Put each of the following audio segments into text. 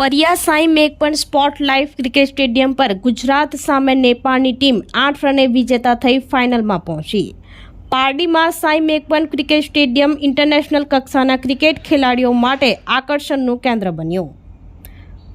Pariya Sai Makpan spot life cricket stadium પર ગુજરાત સામે નેપાળની team આઠ રને વિજેતા થઈ ફાઇનલમાં પહોંચી. પારડીમાં Sai Makpan cricket stadium international કક્ષાના ક્રિકેટ ખેલાડીઓ માટે આકર્ષણનું કેન્દ્ર બન્યું.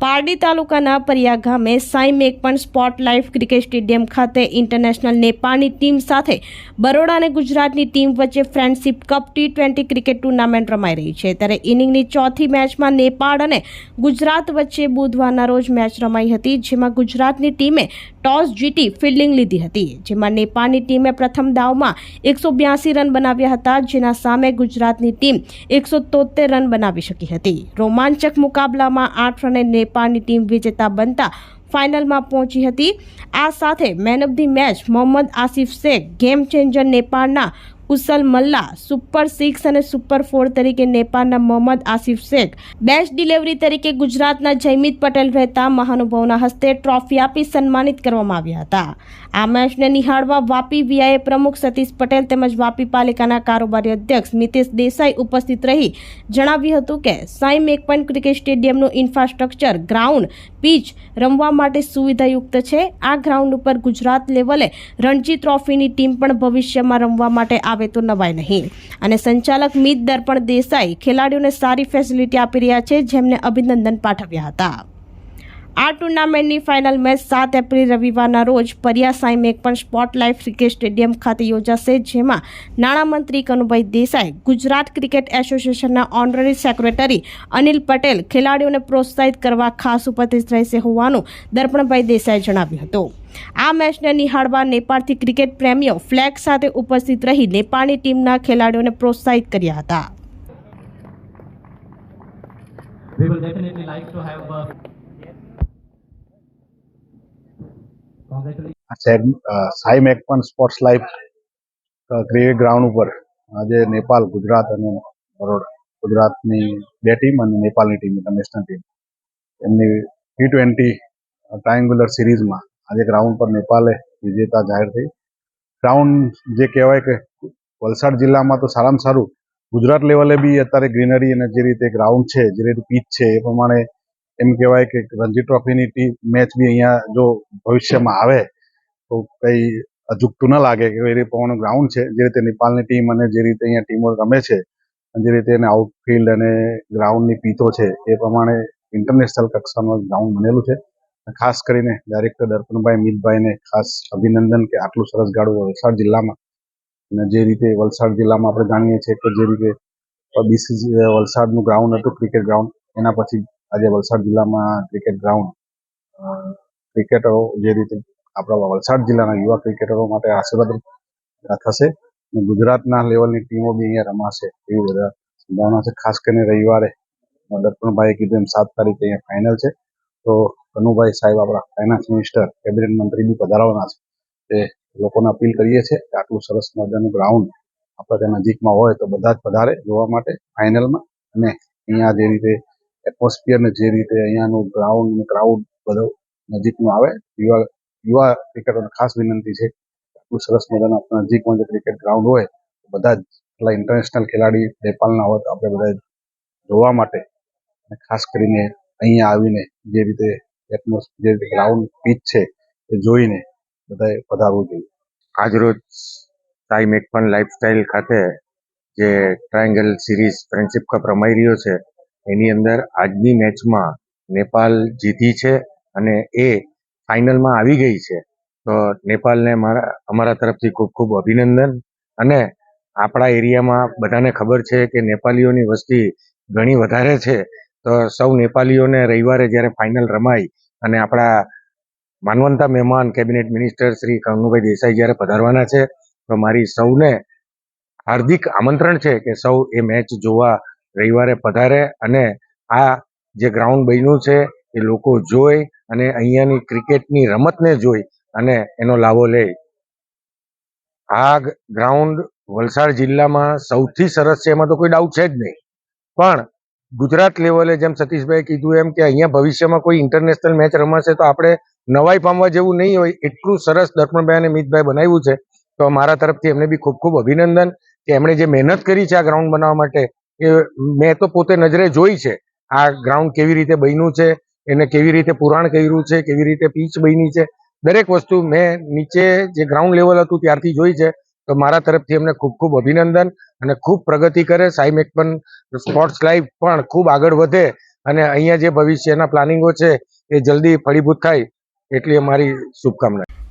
પારડી તાલુકાના પરિયા ગામે Sai Makpan spot life cricket stadium ખાતે ઇન્ટરનેશનલ નેપાળની ટીમ સાથે બરોડા અને ગુજરાતની ટીમ વચ્ચે friendship cup T twenty cricket tournament રમાઈ રહી છે. ત્યારે ઇનિંગની ચોથી મેચમાં નેપાળ અને ગુજરાત વચ્ચે બુધવારના રોજ મેચ રમાઈ હતી, જેમાં ગુજરાતની ટીમે ટોસ જીતી ફિલ્ડિંગ લીધી હતી. જેમાં નેપાળની ટીમે પ્રથમ દાવમાં એકસો બ્યાસી રન બનાવ્યા હતા, જેના સામે ગુજરાતની ટીમ એકસો તોતેર રન બનાવી શકી હતી. રોમાંચક મુકાબલામાં આઠ રને નેપાળની ટીમ વિજેતા બનતા ફાઇનલમાં પહોંચી હતી. આ સાથે man of the match Mohammad Asif Shaikh, game changer નેપાળના કુશલ મલ્લા, સુપર સિક્સ અને સુપર ફોર તરીકે નેપાળના મોહમ્મદ આસિફ શેખ. બેસ્ટ ડિલિવરી તરીકે ગુજરાતના જયમિત પટેલ રહેતા મહાનુભાવના હસ્તે ટ્રોફી આપી સન્માનિત કરવામાં આવ્યા હતા. આ મેચને નિહાળવા વાપી વીઆઈએ પ્રમુખ સતીશ પટેલ તેમજ વાપી પાલિકાના કારોબારી અધ્યક્ષ મિતેશ દેસાઈ ઉપસ્થિત રહી જણાવ્યું હતું કે, સાઈ મેકપન ક્રિકેટ સ્ટેડિયમનું ઇન્ફ્રાસ્ટ્રક્ચર, ગ્રાઉન્ડ, પીચ રમવા માટે સુવિધાયુક્ત છે. આ ગ્રાઉન્ડ ઉપર ગુજરાત લેવલે રણજી ટ્રોફીની ટીમ પણ ભવિષ્યમાં રમવા માટે આવે તો નવાય નહીં. અને સંચાલક મિત દર્પણ દેસાઈ ખેલાડીઓને સારી ફેસિલિટી આપી રહ્યા છે, જેમને અભિનંદન પાઠવ્યા હતા. આ ટુર્નામેન્ટની ફાઇનલ મેચ સાત એપ્રિલ રવિવારના રોજ Pariya Makpan spot life cricket stadium ખાતે યોજાશે જેમાં નાણામંત્રી કનુભાઈ દેસાઈ ગુજરાત ક્રિકેટ એસોસિએશનના ઓનરરી સેક્રેટરી અનિલ પટેલ ખેલાડીઓને પ્રોત્સાહિત કરવા ખાસ ઉપસ્થિત રહેશે હોવાનું દર્પણભાઈ દેસાઈ જણાવ્યું હતું. આ મેચને નિહાળવા નેપાળથી ક્રિકેટ પ્રેમીઓ ફ્લેગ સાથે ઉપસ્થિત રહી નેપાળની ટીમના ખેલાડીઓને પ્રોત્સાહિત કર્યા હતા. We will definitely like to have uh, Sai Makpan sports life cricket ground ઉપર આજે નેપાલ, ગુજરાત અને બરોડા, ગુજરાતની બે ટીમ અને નેપાલની ટીમ ઇન્ટરનેશનલ ટીમ એમની ટી ટ્વેન્ટી ટ્રાયંગ્યુલર સિરીઝમાં આજે ગ્રાઉન્ડ પર નેપાલે વિજેતા જાહેર થઈ. ગ્રાઉન્ડ જે કહેવાય કે વલસાડ જિલ્લામાં તો સારામાં સારું. ગુજરાત લેવલે બી અત્યારે ગ્રીનરી અને જે રીતે ગ્રાઉન્ડ છે, જે રીતે પીચ છે, એ પ્રમાણે એમ કહેવાય કે રણજી ટ્રોફીની ટીમ મેચ બી અહીંયા જો ભવિષ્યમાં આવે, તો કંઈ અજુકતું ન લાગે કે એ રીતે ગ્રાઉન્ડ છે. જે રીતે નેપાળની ટીમ અને જે રીતે અહીંયા ટીમો રમે છે જે રીતે એને આઉટફિલ્ડ અને ગ્રાઉન્ડની પીતો છે, એ પ્રમાણે ઇન્ટરનેશનલ કક્ષાનું ગ્રાઉન્ડ બનેલું છે. ખાસ કરીને ડાયરેક્ટર દર્પણભાઈ મિતભાઈને ખાસ અભિનંદન કે આટલું સરસ ગાડું વલસાડ જિલ્લામાં. અને જે રીતે વલસાડ જિલ્લામાં આપણે જાણીએ છીએ કે જે રીતે બીસીસી વલસાડનું ગ્રાઉન્ડ હતું ક્રિકેટ ગ્રાઉન્ડ એના પછી આજે વલસાડ જિલ્લામાં ક્રિકેટ ગ્રાઉન્ડ ક્રિકેટરો જે રીતે આપણા વલસાડ જિલ્લાના યુવા ક્રિકેટરો માટે આશીર્વાદ થશે ગુજરાતના લેવલની ટીમો બી અહીંયા રમાશે એવી બધા સંભાવના છે. ખાસ કરીને રવિવારે દર્પણભાઈએ કીધું એમ સાત તારીખે અહીંયા ફાઇનલ છે. તો કનુભાઈ સાહેબ આપણા ફાઇનાન્સ મિનિસ્ટર કેબિનેટ મંત્રી બી પધારવાના છે. એ લોકોને અપીલ કરીએ છીએ કે આટલું સરસ મજાનું ગ્રાઉન્ડ આપણે ત્યાં નજીકમાં હોય તો બધા જ પધારે જોવા માટે ફાઇનલમાં અને અહીંયા જે રીતે એટમોસ્ફિયર ને જે રીતે અહીંયાનું ગ્રાઉન્ડ ને ક્રાઉડ બધું નજીકનું આવે, યુવા યુવા ક્રિકેટરોને ખાસ વિનંતી છે આટલું સરસ મજાનું આપણા નજીકમાં જે ક્રિકેટ ગ્રાઉન્ડ હોય, બધા જ એટલા ઇન્ટરનેશનલ ખેલાડી નેપાળના હોય તો આપણે બધા જોવા માટે અને ખાસ કરીને અહીંયા આવીને જે રીતે એટમોસ્ફિયર જે રીતે ગ્રાઉન્ડ પીચ છે એ જોઈને બધાએ પધારવું જોઈએ. આજરોજ સાઈ મેકફન લાઈફસ્ટાઈલ ખાતે જે ટ્રાયંગલ સિરીઝ ફ્રેન્ડશિપ કપ રમાઈ રહ્યો છે એની અંદર આજની મેચમાં નેપાલ જીતી છે અને એ ફાઇનલમાં આવી ગઈ છે. તો નેપાલને મારા, અમારા તરફથી ખૂબ ખૂબ અભિનંદન અને આપણા એરિયામાં બધાને ખબર છે કે નેપાલીઓની વસ્તી ઘણી વધારે છે. તો સૌ નેપાલીઓને રવિવારે જ્યારે ફાઇનલ રમાય અને આપણા માનવંતા મહેમાન કેબિનેટ મિનિસ્ટર શ્રી કનુભાઈ દેસાઈ જ્યારે પધારવાના છે, તો મારી સૌને હાર્દિક આમંત્રણ છે કે સૌ એ મેચ જોવા રવિવારે પધારે અને આ જે ગ્રાઉન્ડ બન્યું છે, એ લોકો જોઈ અને અહીંયાની ક્રિકેટની રમતને જોઈ અને એનો લાભો લે. આ ગ્રાઉન્ડ વલસાડ જિલ્લામાં સૌથી સરસ છે, એમાં તો કોઈ ડાઉટ છે જ નહીં. પણ ગુજરાત લેવલે જેમ સતીશભાઈ કીધું એમ કે અહીંયા ભવિષ્યમાં કોઈ ઇન્ટરનેશનલ મેચ રમાશે તો આપણે નવાઈ પામવા જેવું નહીં હોય. એટલું સરસ દર્પણભાઈ અને મિતભાઈ બનાવ્યું છે. તો મારા તરફથી એમને બી ખૂબ ખૂબ અભિનંદન કે એમણે જે મહેનત કરી છે આ ગ્રાઉન્ડ બનાવવા માટે એ મેં તો પોતે નજરે જોઈ છે આ ગ્રાઉન્ડ કેવી રીતે બન્યું છે, એને કેવી રીતે પુરાણ કર્યું છે, કેવી રીતે પીચ બની છે. દરેક વસ્તુ મેં નીચે જે ગ્રાઉન્ડ લેવલ હતું ત્યારથી જોઈ છે. તો મારા તરફથી એમને ખૂબ ખૂબ અભિનંદન અને ખૂબ પ્રગતિ કરે. સાઈ મેકપન સ્પોર્ટ્સ લાઈફ પણ ખૂબ આગળ વધે અને અહીંયા જે ભવિષ્યના પ્લાનિંગો છે એ જલ્દી ફળીભૂત થાય એટલી અમારી શુભકામના.